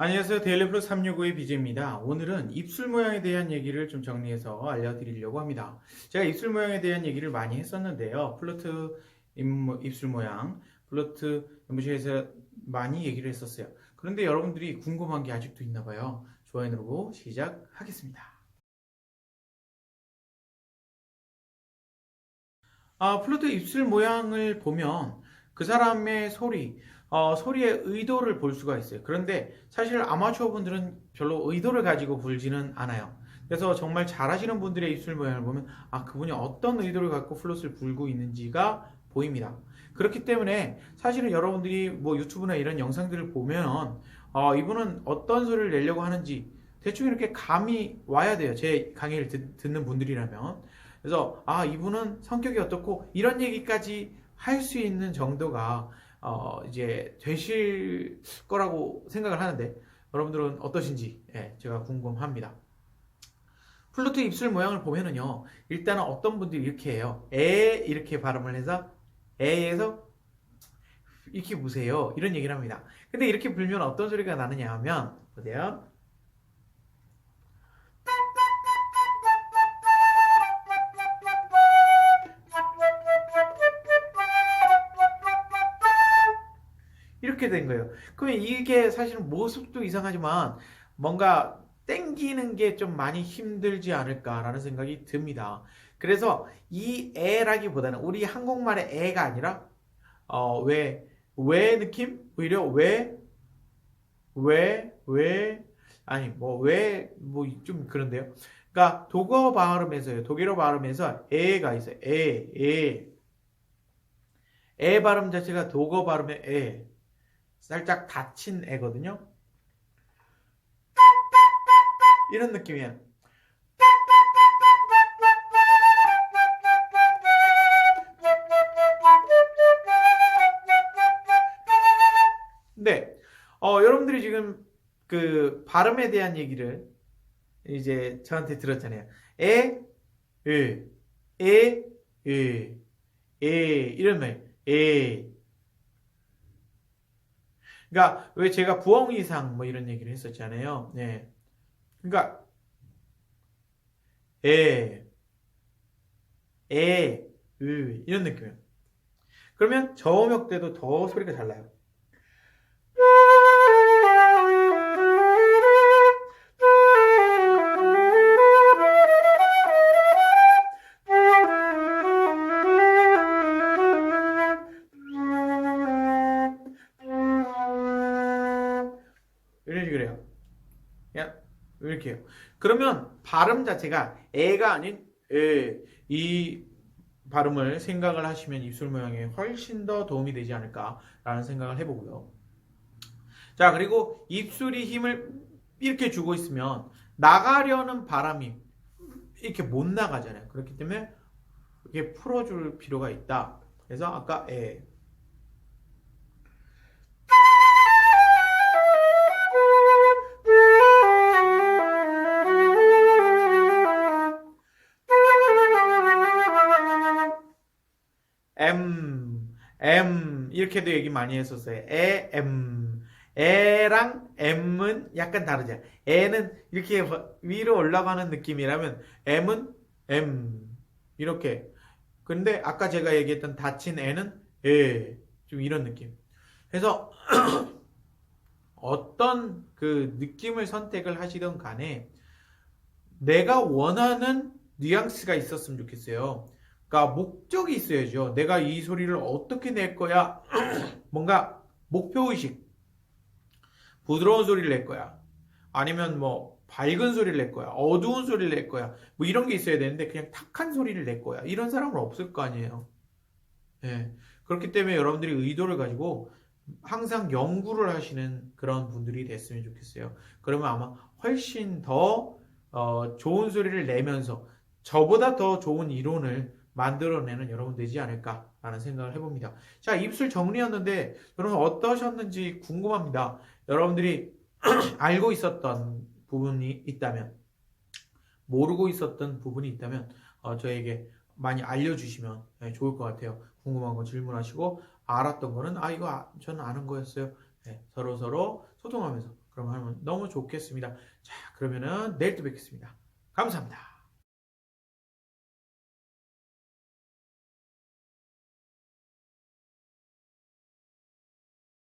안녕하세요. 데일리 플러스 365의 BJ입니다. 오늘은 입술 모양에 대한 얘기를 좀 정리해서 알려드리려고 합니다. 제가 입술 모양에 대한 얘기를 많이 했었는데요. 플루트 입- 입술 모양, 플루트 연구실에서 많이 얘기를 했었어요. 그런데 여러분들이 궁금한 게 아직도 있나 봐요. 좋아요 누르고 시작하겠습니다. 아, 플루트 입술 모양을 보면 그 사람의 소리, 어, 소리의 의도를 볼 수가 있어요. 그런데 사실 아마추어 분들은 별로 의도를 가지고 불지는 않아요. 그래서 정말 잘하시는 분들의 입술 모양을 보면 아 그분이 어떤 의도를 갖고 플룻을 불고 있는지가 보입니다. 그렇기 때문에 사실은 여러분들이 뭐 유튜브나 이런 영상들을 보면 어, 이분은 어떤 소리를 내려고 하는지 대충 이렇게 감이 와야 돼요. 제 강의를 듣, 듣는 분들이라면 그래서 아 이분은 성격이 어떻고 이런 얘기까지 할 수 있는 정도가 어, 이제 되실 거라고 생각을 하는데 여러분들은 어떠신지 예, 제가 궁금합니다. 플루트 입술 모양을 보면은요 일단은 어떤 분들이 이렇게 해요. 에 이렇게 발음을 해서 에에서 이렇게 보세요. 이런 얘기를 합니다. 근데 이렇게 불면 어떤 소리가 나느냐 하면 보세요 이렇게 된 거예요. 그러면 이게 사실 모습도 이상하지만 뭔가 땡기는 게 좀 많이 힘들지 않을까라는 생각이 듭니다. 그래서 이 애라기보다는 우리 한국말의 애가 아니라 어, 왜, 왜 느낌? 오히려 왜, 왜, 왜, 아니, 뭐, 왜, 뭐, 좀 그런데요. 그러니까 독어 발음에서요. 독일어 발음에서 애가 있어요. 애, 애. 애 발음 자체가 독어 발음의 애. 살짝 닫힌 애거든요. 이런 느낌이야. 네, 어, 여러분들이 지금 그 발음에 대한 얘기를 이제 저한테 들었잖아요. 에, 으, 에, 으, 에 이런 말, 에. 그러니까 왜 제가 부엉 이상 뭐 이런 얘기를 했었잖아요. 네. 그러니까 에, 에, 으 이런 느낌이에요. 그러면 저음역 때도 더 소리가 잘 나요. 식으로 해요. 그냥 이렇게 해요. 그러면 발음 자체가 애가 아닌 에, 이 발음을 생각을 하시면 입술 모양에 훨씬 더 도움이 되지 않을까라는 생각을 해보고요. 자, 그리고 입술이 힘을 이렇게 주고 있으면 나가려는 바람이 이렇게 못 나가잖아요. 그렇기 때문에 이렇게 풀어줄 필요가 있다. 그래서 아까 에, M, M 이렇게도 얘기 많이 했었어요. 에, M. 에랑 M은 약간 다르죠. 에는 이렇게 위로 올라가는 느낌이라면 M은 M 이렇게. 근데 아까 제가 얘기했던 닫힌 N은 에. 좀 이런 느낌. 그래서 어떤 그 느낌을 선택을 하시던 간에 내가 원하는 뉘앙스가 있었으면 좋겠어요. 그러니까 목적이 있어야죠. 내가 이 소리를 어떻게 낼 거야? 뭔가 목표의식. 부드러운 소리를 낼 거야. 아니면 뭐 밝은 소리를 낼 거야. 어두운 소리를 낼 거야. 뭐 이런 게 있어야 되는데 그냥 탁한 소리를 낼 거야. 이런 사람은 없을 거 아니에요. 예. 그렇기 때문에 여러분들이 의도를 가지고 항상 연구를 하시는 그런 분들이 됐으면 좋겠어요. 그러면 아마 훨씬 더 어, 좋은 소리를 내면서 저보다 더 좋은 이론을 만들어내는 여러분 되지 않을까라는 생각을 해봅니다. 자, 입술 정리였는데 여러분 어떠셨는지 궁금합니다. 여러분들이 알고 있었던 부분이 있다면, 모르고 있었던 부분이 있다면 어, 저에게 많이 알려주시면 네, 좋을 것 같아요. 궁금한 거 질문하시고 알았던 거는 아 이거 아, 저는 아는 거였어요. 네, 서로 서로 소통하면서 그럼 하면 너무 좋겠습니다. 자, 그러면은 내일 또 뵙겠습니다. 감사합니다.